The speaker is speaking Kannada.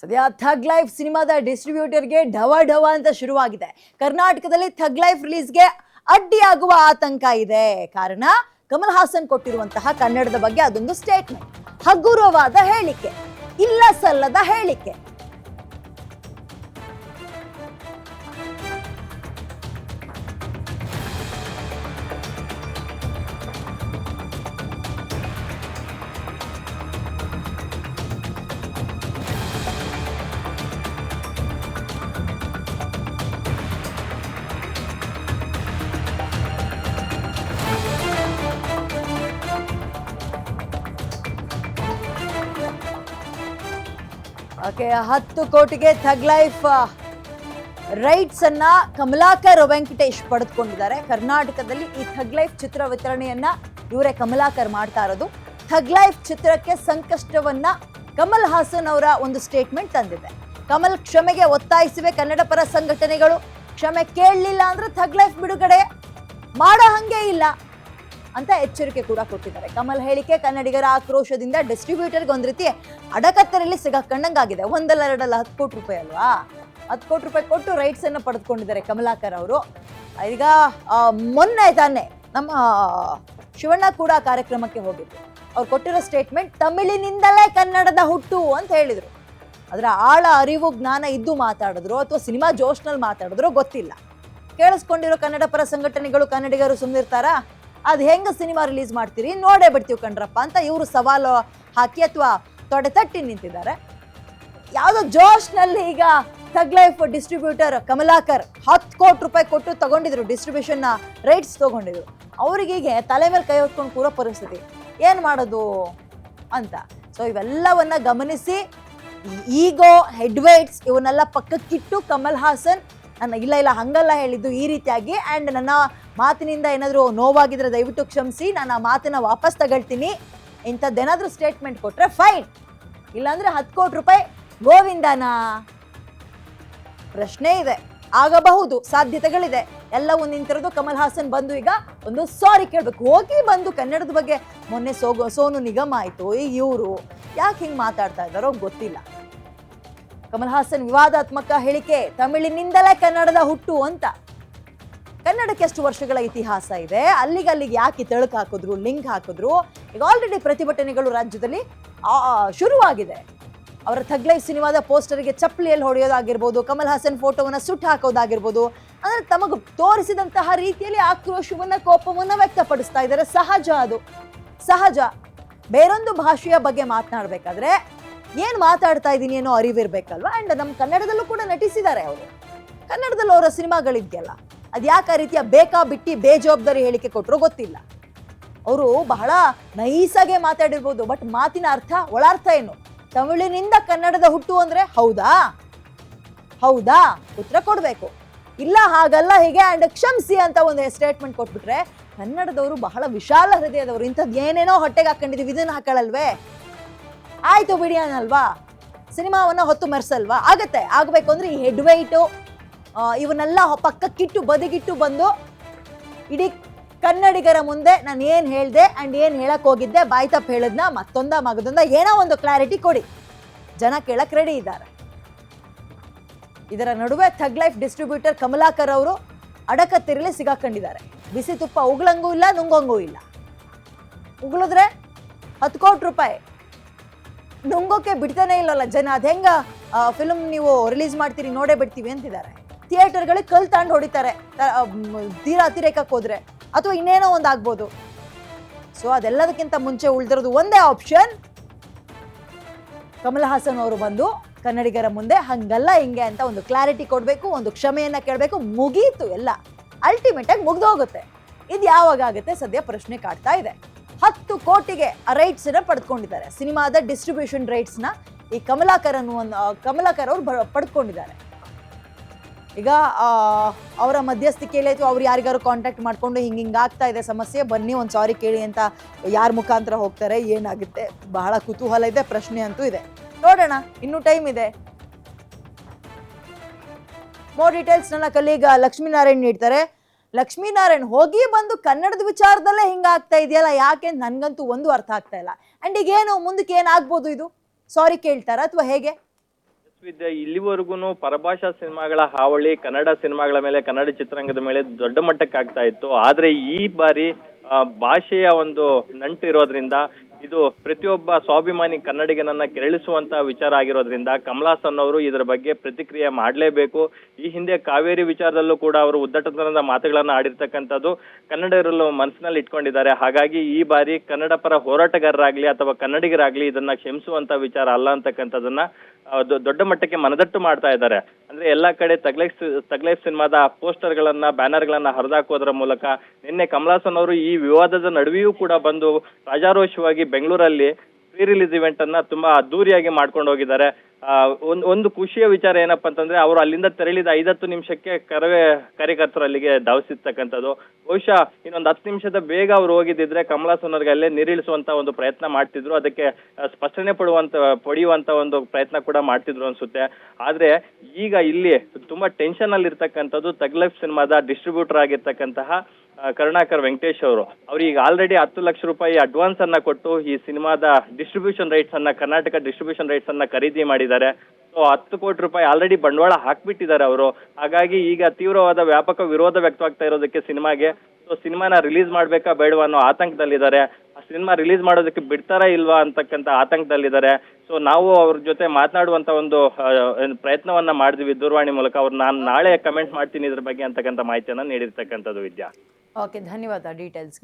ಸದ್ಯ ಥಗ್ ಲೈಫ್ ಸಿನಿಮಾದ ಡಿಸ್ಟ್ರಿಬ್ಯೂಟರ್ಗೆ ಢವ ಢವ ಅಂತ ಶುರುವಾಗಿದೆ. ಕರ್ನಾಟಕದಲ್ಲಿ ಥಗ್ ಲೈಫ್ ರಿಲೀಸ್ಗೆ ಅಡ್ಡಿಯಾಗುವ ಆತಂಕ ಇದೆ. ಕಾರಣ, ಕಮಲ್ ಹಾಸನ್ ಕೊಟ್ಟಿರುವಂತಹ ಕನ್ನಡದ ಬಗ್ಗೆ ಅದೊಂದು ಸ್ಟೇಟ್ಮೆಂಟ್ ಹಗುರವಾದ ಹೇಳಿಕೆ ಇಲ್ಲ ಸಲ್ಲದ ಹೇಳಿಕೆ. ಓಕೆ, ಹತ್ತು ಕೋಟಿಗೆ ಥಗ್ ಲೈಫ್ ರೈಟ್ಸ್ ಅನ್ನ ಕಮಲಾಕರ್ ವೆಂಕಟೇಶ್ ಪಡೆದುಕೊಂಡಿದ್ದಾರೆ. ಕರ್ನಾಟಕದಲ್ಲಿ ಈ ಥಗ್ ಲೈಫ್ ಚಿತ್ರ ವಿತರಣೆಯನ್ನ ಇವರೇ ಕಮಲಾಕರ್ ಮಾಡ್ತಾ ಇರೋದು. ಥಗ್ ಲೈಫ್ ಚಿತ್ರಕ್ಕೆ ಸಂಕಷ್ಟವನ್ನ ಕಮಲ್ ಹಾಸನ್ ಅವರ ಒಂದು ಸ್ಟೇಟ್ಮೆಂಟ್ ತಂದಿದೆ. ಕಮಲ್ ಕ್ಷಮೆಗೆ ಒತ್ತಾಯಿಸಿವೆ ಕನ್ನಡ ಪರ ಸಂಘಟನೆಗಳು. ಕ್ಷಮೆ ಕೇಳಲಿಲ್ಲ ಅಂದ್ರೆ ಥಗ್ ಲೈಫ್ ಬಿಡುಗಡೆ ಮಾಡೋ ಹಂಗೆ ಇಲ್ಲ. ಅಂತ ಎಚ್ಚರಿಕೆ ಕೂಡ ಕೊಟ್ಟಿದ್ದಾರೆ. ಕಮಲ್ ಹೇಳಿಕೆ, ಕನ್ನಡಿಗರ ಆಕ್ರೋಶದಿಂದ ಡಿಸ್ಟ್ರಿಬ್ಯೂಟರ್ಗೆ ಒಂದು ರೀತಿ ಅಡಕತ್ತರಲ್ಲಿ ಸಿಗಾಕೊಂಡಂಗಾಗಿದೆ. ಒಂದಲ್ಲ ಎರಡಲ್ಲ ಹತ್ತು ಕೋಟಿ ರೂಪಾಯಿ ಅಲ್ವಾ? ಹತ್ತು ಕೋಟಿ ರೂಪಾಯಿ ಕೊಟ್ಟು ರೈಟ್ಸ್ ಅನ್ನು ಪಡೆದುಕೊಂಡಿದ್ದಾರೆ ಕಮಲಾಕರ್ ಅವರು. ಈಗ ಮೊನ್ನೆ ತಾನೇ ನಮ್ಮ ಶಿವಣ್ಣ ಕೂಡ ಕಾರ್ಯಕ್ರಮಕ್ಕೆ ಹೋಗಿದ್ರು. ಅವ್ರು ಕೊಟ್ಟಿರೋ ಸ್ಟೇಟ್ಮೆಂಟ್ ತಮಿಳಿನಿಂದಲೇ ಕನ್ನಡದ ಹುಟ್ಟು ಅಂತ ಹೇಳಿದರು. ಅದರ ಆಳ, ಅರಿವು, ಜ್ಞಾನ ಇದ್ದು ಮಾತಾಡಿದ್ರು ಅಥವಾ ಸಿನಿಮಾ ಜೋಶ್ನಲ್ಲಿ ಮಾತಾಡಿದ್ರು ಗೊತ್ತಿಲ್ಲ. ಕೇಳಿಸ್ಕೊಂಡಿರೋ ಕನ್ನಡ ಪರ ಸಂಘಟನೆಗಳು ಕನ್ನಡಿಗರು ಸುಮ್ಮನಿರ್ತಾರಾ ಅದು ಹೆಂಗ ಸಿನಿಮಾ ರಿಲೀಸ್ ಮಾಡ್ತೀರಿ? ನೋಡೇ ಬಿಡ್ತೀವಿ ಕಣ್ರಪ್ಪ ಅಂತ ಇವರು ಸವಾಲು ಹಾಕಿ ಅಥವಾ ತೊಡೆ ತಟ್ಟಿ ನಿಂತಿದ್ದಾರೆ. ಯಾವುದೋ ಜೋಶ್ನಲ್ಲಿ ಈಗ ಥಗ್ ಲೈಫ್ ಡಿಸ್ಟ್ರಿಬ್ಯೂಟರ್ ಕಮಲಾಕರ್ ಹತ್ತು ಕೋಟಿ ರೂಪಾಯಿ ಕೊಟ್ಟು ತಗೊಂಡಿದ್ರು ಡಿಸ್ಟ್ರಿಬ್ಯೂಷನ್ ರೈಟ್ಸ್ ತಗೊಂಡಿದ್ರು. ಅವ್ರಿಗೀಗೆ ತಲೆ ಮೇಲೆ ಕೈ ಹೊತ್ಕೊಂಡು ಕೂರೋ ಪರಿಸ್ಥಿತಿ. ಏನು ಮಾಡೋದು ಅಂತ. ಸೊ ಇವೆಲ್ಲವನ್ನ ಗಮನಿಸಿ ಈಗೋ ಹೆಡ್ವೈಟ್ಸ್ ಇವನ್ನೆಲ್ಲ ಪಕ್ಕಕ್ಕಿಟ್ಟು ಕಮಲ್ ಹಾಸನ್ ನನ್ನ ಇಲ್ಲ ಇಲ್ಲ, ಹಂಗಲ್ಲ ಹೇಳಿದ್ದು ಈ ರೀತಿಯಾಗಿ. ಆ್ಯಂಡ್ ನನ್ನ ಮಾತಿನಿಂದ ಏನಾದರೂ ನೋವಾಗಿದ್ರೆ ದಯವಿಟ್ಟು ಕ್ಷಮಿಸಿ. ನಾನು ಆ ಮಾತನ್ನ ವಾಪಸ್ ತಗೊಳ್ತೀನಿ. ಇಂಥದ್ದೇನಾದರೂ ಸ್ಟೇಟ್ಮೆಂಟ್ ಕೊಟ್ಟರೆ ಫೈನ್ ಇಲ್ಲಾಂದರೆ ಹತ್ತು ಕೋಟಿ ರೂಪಾಯಿ ಗೋವಿಂದನಾ ಪ್ರಶ್ನೆ ಇದೆ. ಆಗಬಹುದು, ಸಾಧ್ಯತೆಗಳಿದೆ. ಎಲ್ಲವೂ ನಿಂತಿರೋದು ಕಮಲ್ ಹಾಸನ್ ಬಂದು ಈಗ ಒಂದು ಸಾರಿ ಕೇಳಬೇಕು. ಹೋಗಿ ಬಂದು ಕನ್ನಡದ ಬಗ್ಗೆ ಮೊನ್ನೆ ಸೋಗೋ, ಸೋನು ನಿಗಮ ಆಯಿತು. ಇವರು ಯಾಕೆ ಹಿಂಗೆ ಮಾತಾಡ್ತಾ ಇದ್ದಾರೋ ಗೊತ್ತಿಲ್ಲ. ಕಮಲ್ ಹಾಸನ್ ವಿವಾದಾತ್ಮಕ ಹೇಳಿಕೆ, ತಮಿಳಿನಿಂದಲೇ ಕನ್ನಡದ ಹುಟ್ಟು ಅಂತ. ಕನ್ನಡಕ್ಕೆ ಎಷ್ಟು ವರ್ಷಗಳ ಇತಿಹಾಸ ಇದೆ. ಅಲ್ಲಿಗೆ ಅಲ್ಲಿಗೆ ಯಾಕೆ ತೆಳುಕು ಹಾಕಿದ್ರು, ಲಿಂಕ್ ಹಾಕಿದ್ರು? ಈಗ ಆಲ್ರೆಡಿ ಪ್ರತಿಭಟನೆಗಳು ರಾಜ್ಯದಲ್ಲಿ ಶುರುವಾಗಿದೆ. ಅವರ ಥಗ್ಲೈಫ್ ಸಿನಿಮಾದ ಪೋಸ್ಟರ್ಗೆ ಚಪ್ಪಲಿಯಲ್ಲಿ ಹೊಡೆಯೋದಾಗಿರ್ಬೋದು, ಕಮಲ್ ಹಾಸನ್ ಫೋಟೋವನ್ನು ಸುಟ್ಟು ಹಾಕೋದಾಗಿರ್ಬೋದು ಅಂದರೆ ತಮಗೆ ತೋರಿಸಿದಂತಹ ರೀತಿಯಲ್ಲಿ ಆಕ್ರೋಶವನ್ನು, ಕೋಪವನ್ನು ವ್ಯಕ್ತಪಡಿಸ್ತಾ ಇದ್ದಾರೆ. ಸಹಜ ಅದು. ಸಹಜ. ಬೇರೊಂದು ಭಾಷೆಯ ಬಗ್ಗೆ ಮಾತನಾಡಬೇಕಾದ್ರೆ ಏನ್ ಮಾತಾಡ್ತಾ ಇದ್ದೀನಿ ಅನ್ನೋ ಅರಿವಿರ್ಬೇಕಲ್ವಾ ಅಂಡ್ ನಮ್ಮ ಕನ್ನಡದಲ್ಲೂ ಕೂಡ ನಟಿಸಿದ್ದಾರೆ ಅವರು. ಕನ್ನಡದಲ್ಲಿ ಅವರ ಸಿನಿಮಾಗಳಿದ್ಯಲ್ಲ, ಅದು ಯಾಕೆ ರೀತಿಯ ಬೇಕಾ ಬಿಟ್ಟಿ ಬೇಜವಾಬ್ದಾರಿ ಹೇಳಿಕೆ ಕೊಟ್ಟರು ಗೊತ್ತಿಲ್ಲ. ಅವರು ಬಹಳ ನೈಸಾಗೆ ಮಾತಾಡಿರ್ಬೋದು ಬಟ್ ಮಾತಿನ ಅರ್ಥ, ಒಳಾರ್ಥ ಏನು? ತಮಿಳಿನಿಂದ ಕನ್ನಡದ ಹುಟ್ಟು ಅಂದ್ರೆ ಹೌದಾ? ಹೌದಾ? ಉತ್ತರ ಕೊಡಬೇಕು. ಇಲ್ಲ, ಹಾಗಲ್ಲ, ಹೀಗೆ ಅಂಡ್ ಕ್ಷಮಿಸಿ ಅಂತ ಒಂದು ಸ್ಟೇಟ್ಮೆಂಟ್ ಕೊಟ್ಬಿಟ್ರೆ ಕನ್ನಡದವರು ಬಹಳ ವಿಶಾಲ ಹೃದಯದವರು. ಇಂಥದ್ದು ಏನೇನೋ ಹೊಟ್ಟೆಗೆ ಹಾಕೊಂಡಿದ್ದೀವಿ ಇದನ್ನ ಹಾಕೊಳ್ಳಲ್ವೇ ಆಯ್ತು ಬಿಡಿ ಅನ್ನಲ್ವಾ? ಸಿನಿಮಾವನ್ನ ಹೊತ್ತು ಮೆರೆಸಲ್ವಾ? ಆಗತ್ತೆ. ಆಗಬೇಕು ಅಂದ್ರೆ ಈ ಹೆಡ್ ವೈಟು ಇವನ್ನೆಲ್ಲ ಪಕ್ಕಕ್ಕಿಟ್ಟು ಬದಿಗಿಟ್ಟು ಬಂದು ಇಡೀ ಕನ್ನಡಿಗರ ಮುಂದೆ ನಾನು ಏನು ಹೇಳಿದೆ ಆ್ಯಂಡ್ ಏನು ಹೇಳಕ್ಕೆ ಹೋಗಿದ್ದೆ, ಬಾಯ್ ತಪ್ಪು ಹೇಳದ್ನ, ಮತ್ತೊಂದ ಮಗದೊಂದ ಏನೋ ಒಂದು ಕ್ಲಾರಿಟಿ ಕೊಡಿ. ಜನ ಕೇಳಕ್ಕೆ ರೆಡಿ ಇದ್ದಾರೆ. ಇದರ ನಡುವೆ ಥಗ್ ಲೈಫ್ ಡಿಸ್ಟ್ರಿಬ್ಯೂಟರ್ ಕಮಲಾಕರ್ ಅವರು ಅಡಕತ್ತಿರಲಿ ಸಿಗಾಕೊಂಡಿದ್ದಾರೆ. ಬಿಸಿ ತುಪ್ಪ ಉಗ್ಳಂಗೂ ಇಲ್ಲ, ನುಂಗಂಗೂ ಇಲ್ಲ. ಉಗುಳಿದ್ರೆ ಹತ್ತು ಕೋಟಿ ರೂಪಾಯಿ. ನುಂಗೋಕೆ ಬಿಡ್ತಾನೆ ಇಲ್ಲಲ್ಲ ಜನ. ಅದ್ ಹೆಂಗ ಫಿಲ್ಮ್ ನೀವು ರಿಲೀಸ್ ಮಾಡ್ತೀರಿ, ನೋಡೇ ಬಿಡ್ತೀವಿ ಅಂತಿದ್ದಾರೆ. ಥಿಯೇಟರ್ಗಳಿಗೆ ಕಲ್ ತಾಂಡ್ ಹೊಡಿತಾರೆ. ತೀರಾ ಅತಿರೇಕಕ್ಕೆ ಹೋದ್ರೆ. ಅಥವಾ ಇನ್ನೇನೋ ಒಂದು ಆಗ್ಬೋದು. ಸೊ ಅದೆಲ್ಲದಕ್ಕಿಂತ ಮುಂಚೆ ಉಳಿದಿರೋದು ಒಂದೇ ಆಪ್ಷನ್ ಕಮಲ್ ಹಾಸನ್ ಅವರು ಬಂದು ಕನ್ನಡಿಗರ ಮುಂದೆ ಹಂಗಲ್ಲ ಹಿಂಗೆ ಅಂತ ಒಂದು ಕ್ಲಾರಿಟಿ ಕೊಡಬೇಕು, ಒಂದು ಕ್ಷಮೆಯನ್ನ ಕೇಳಬೇಕು, ಮುಗೀತು ಎಲ್ಲ. ಅಲ್ಟಿಮೇಟ್ ಆಗಿ ಮುಗ್ದೋಗುತ್ತೆ ಇದು ಯಾವಾಗ ಆಗುತ್ತೆ ಸದ್ಯ ಪ್ರಶ್ನೆ ಕಾಡ್ತಾ ಇದೆ. ಹತ್ತು ಕೋಟಿಗೆ ರೈಟ್ಸ್ನ ಪಡ್ಕೊಂಡಿದ್ದಾರೆ. ಸಿನಿಮಾದ ಡಿಸ್ಟ್ರಿಬ್ಯೂಷನ್ ರೈಟ್ಸ್ನ ಈ ಕಮಲಾಕರ್ ಅನ್ನುವ ಕಮಲಾಕರ್ ಅವರು ಪಡ್ಕೊಂಡಿದ್ದಾರೆ. ಈಗ ಅವರ ಮಧ್ಯಸ್ಥಿಕೆಯಲ್ಲಿ ಅಥವಾ ಅವ್ರು ಯಾರಿಗಾರು ಕಾಂಟ್ಯಾಕ್ಟ್ ಮಾಡ್ಕೊಂಡು ಹಿಂಗೆ ಹಿಂಗೆ ಆಗ್ತಾ ಇದೆ ಸಮಸ್ಯೆ, ಬನ್ನಿ ಒಂದು ಸಾರಿ ಕೇಳಿ ಅಂತ ಯಾರ ಮುಖಾಂತರ ಹೋಗ್ತಾರೆ, ಏನಾಗುತ್ತೆ? ಬಹಳ ಕುತೂಹಲ ಇದೆ, ಪ್ರಶ್ನೆ ಅಂತೂ ಇದೆ. ನೋಡೋಣ, ಇನ್ನೂ ಟೈಮ್ ಇದೆ. ಮೋರ್ ಡೀಟೇಲ್ಸ್ ನನ್ನ ಕಲೀಗ ಲಕ್ಷ್ಮೀನಾರಾಯಣ್ ನೀಡ್ತಾರೆ. ಲಕ್ಷ್ಮೀನಾರಾಯಣ್ ಹೋಗಿ ಬಂದು ಕನ್ನಡದ ವಿಚಾರದಲ್ಲೇ ಹಿಂಗಾಗ್ತಾ ಇದೆಯಲ್ಲ, ಯಾಕೆ ನನಗಂತೂ ಒಂದು ಅರ್ಥ ಆಗ್ತಾ ಇಲ್ಲ. ಅಂಡ್ ಈಗ ಏನು ಮುಂದಕ್ಕೆ ಏನಾಗ್ಬೋದು ಇದು? ಸಾರಿ ಕೇಳ್ತಾರ ಅಥವಾ ಹೇಗೆ? ಇಲ್ಲಿವರೆಗೂ ಪರಭಾಷಾ ಸಿನಿಮಾಗಳ ಹಾವಳಿ, ಕನ್ನಡ ಸಿನಿಮಾಗಳ ಮೇಲೆ, ಕನ್ನಡ ಚಿತ್ರರಂಗದ ಮೇಲೆ ದೊಡ್ಡ ಮಟ್ಟಕ್ಕೆ ಆಗ್ತಾ ಇತ್ತು. ಆದ್ರೆ ಈ ಬಾರಿ ಭಾಷೆಯ ಒಂದು ನಂಟಿರೋದ್ರಿಂದ ಇದು ಪ್ರತಿಯೊಬ್ಬ ಸ್ವಾಭಿಮಾನಿ ಕನ್ನಡಿಗನನ್ನ ಕೆರಳಿಸುವಂತ ವಿಚಾರ ಆಗಿರೋದ್ರಿಂದ ಕಮಲಾಸನ್ ಅವರು ಇದರ ಬಗ್ಗೆ ಪ್ರತಿಕ್ರಿಯೆ ಮಾಡಲೇಬೇಕು. ಈ ಹಿಂದೆ ಕಾವೇರಿ ವಿಚಾರದಲ್ಲೂ ಕೂಡ ಅವರು ಉದ್ದಟತನದ ಮಾತುಗಳನ್ನ ಆಡಿರ್ತಕ್ಕಂಥದ್ದು ಕನ್ನಡರಲ್ಲೂ ಮನಸ್ಸಿನಲ್ಲಿ ಇಟ್ಕೊಂಡಿದ್ದಾರೆ. ಹಾಗಾಗಿ ಈ ಬಾರಿ ಕನ್ನಡ ಪರ ಹೋರಾಟಗಾರರಾಗ್ಲಿ ಅಥವಾ ಕನ್ನಡಿಗರಾಗ್ಲಿ ಇದನ್ನ ಕ್ಷಮಿಸುವಂತ ವಿಚಾರ ಅಲ್ಲ ಅಂತಕ್ಕಂಥದ್ದನ್ನ ದೊಡ್ಡ ಮಟ್ಟಕ್ಕೆ ಮನದಟ್ಟು ಮಾಡ್ತಾ ಇದ್ದಾರೆ. ಅಂದ್ರೆ ಎಲ್ಲಾ ಕಡೆ ತಗ್ಲೈಫ್ ತಗ್ಲೈಫ್ ಸಿನಿಮಾದ ಪೋಸ್ಟರ್ ಗಳನ್ನ ಬ್ಯಾನರ್ ಗಳನ್ನ ಹರಿದಾಕೋದ್ರ ಮೂಲಕ ನಿನ್ನೆ ಕಮಲಾಸನ್ ಅವರು ಈ ವಿವಾದದ ನಡುವೆಯೂ ಕೂಡ ಬಂದು ರಾಜಾರೋಷವಾಗಿ ಬೆಂಗಳೂರಲ್ಲಿ ಪ್ರೀ ರಿಲೀಸ್ ಇವೆಂಟ್ ಅನ್ನ ತುಂಬಾ ಅದ್ದೂರಿಯಾಗಿ ಮಾಡ್ಕೊಂಡು ಹೋಗಿದ್ದಾರೆ. ಒಂದ್, ಒಂದು ಖುಷಿಯ ವಿಚಾರ ಏನಪ್ಪ ಅಂತಂದ್ರೆ ಅವರು ಅಲ್ಲಿಂದ ತೆರಳಿದ ಐದತ್ತು ನಿಮಿಷಕ್ಕೆ ಕರವೇ ಕಾರ್ಯಕರ್ತರು ಅಲ್ಲಿಗೆ ಧಾವಿಸಿರ್ತಕ್ಕಂಥದ್ದು. ಬಹುಶಃ ಇನ್ನೊಂದು ಹತ್ತು ನಿಮಿಷದ ಬೇಗ ಅವ್ರು ಹೋಗಿದ್ದಿದ್ರೆ ಕಮಲಾ ಸೋನರ್ಗೆ ಅಲ್ಲೇ ನಿರೀಳಿಸುವಂತ ಒಂದು ಪ್ರಯತ್ನ ಮಾಡ್ತಿದ್ರು. ಅದಕ್ಕೆ ಸ್ಪಷ್ಟನೆ ಪಡುವಂತ, ಪಡೆಯುವಂತ ಒಂದು ಪ್ರಯತ್ನ ಕೂಡ ಮಾಡ್ತಿದ್ರು ಅನ್ಸುತ್ತೆ. ಆದ್ರೆ ಈಗ ಇಲ್ಲಿ ತುಂಬಾ ಟೆನ್ಷನ್ ಅಲ್ಲಿ ಇರ್ತಕ್ಕಂಥದ್ದು ತಗ್ಲೈಫ್ ಸಿನಿಮಾದ ಡಿಸ್ಟ್ರಿಬ್ಯೂಟರ್ ಆಗಿರ್ತಕ್ಕಂತಹ ಕರುಣಾಕರ್ ವೆಂಕಟೇಶ್ ಅವರು ಈಗ ಆಲ್ರೆಡಿ ಹತ್ತು ಲಕ್ಷ ರೂಪಾಯಿ ಅಡ್ವಾನ್ಸ್ ಅನ್ನ ಕೊಟ್ಟು ಈ ಸಿನಿಮಾದ ಡಿಸ್ಟ್ರಿಬ್ಯೂಷನ್ ರೈಟ್ಸ್ ಅನ್ನ, ಕರ್ನಾಟಕ ಡಿಸ್ಟ್ರಿಬ್ಯೂಷನ್ ರೈಟ್ಸ್ ಅನ್ನ ಖರೀದಿ ಮಾಡಿದ್ದಾರೆ. ಸೊ ಹತ್ತು ಕೋಟಿ ರೂಪಾಯಿ ಆಲ್ರೆಡಿ ಬಂಡವಾಳ ಹಾಕ್ಬಿಟ್ಟಿದ್ದಾರೆ ಅವರು. ಹಾಗಾಗಿ ಈಗ ತೀವ್ರವಾದ ವ್ಯಾಪಕ ವಿರೋಧ ವ್ಯಕ್ತವಾಗ್ತಾ ಇರೋದಕ್ಕೆ ಸಿನಿಮಾಗೆ. ಸೊ ಸಿನಿಮಾನ ರಿಲೀಸ್ ಮಾಡ್ಬೇಕಾ ಬೇಡವಾ ಅನ್ನೋ ಆತಂಕದಲ್ಲಿದ್ದಾರೆ. ಆ ಸಿನಿಮಾ ರಿಲೀಸ್ ಮಾಡೋದಕ್ಕೆ ಬಿಡ್ತಾರಾ ಇಲ್ವಾ ಅಂತಕ್ಕಂಥ ಆತಂಕದಲ್ಲಿದ್ದಾರೆ. ಸೊ ನಾವು ಅವ್ರ ಜೊತೆ ಮಾತನಾಡುವಂತ ಒಂದು ಪ್ರಯತ್ನವನ್ನ ಮಾಡಿದ್ವಿ. ದೂರವಾಣಿ ಮೂಲಕ ಅವ್ರು ನಾನು ನಾಳೆ ಕಮೆಂಟ್ ಮಾಡ್ತೀನಿ ಇದ್ರ ಬಗ್ಗೆ ಅಂತಕ್ಕಂಥ ಮಾಹಿತಿಯನ್ನ ನೀಡಿರ್ತಕ್ಕಂಥದ್ದು ವಿದ್ಯಾ. ओके धन्यवाद हाँ, डीटेल्स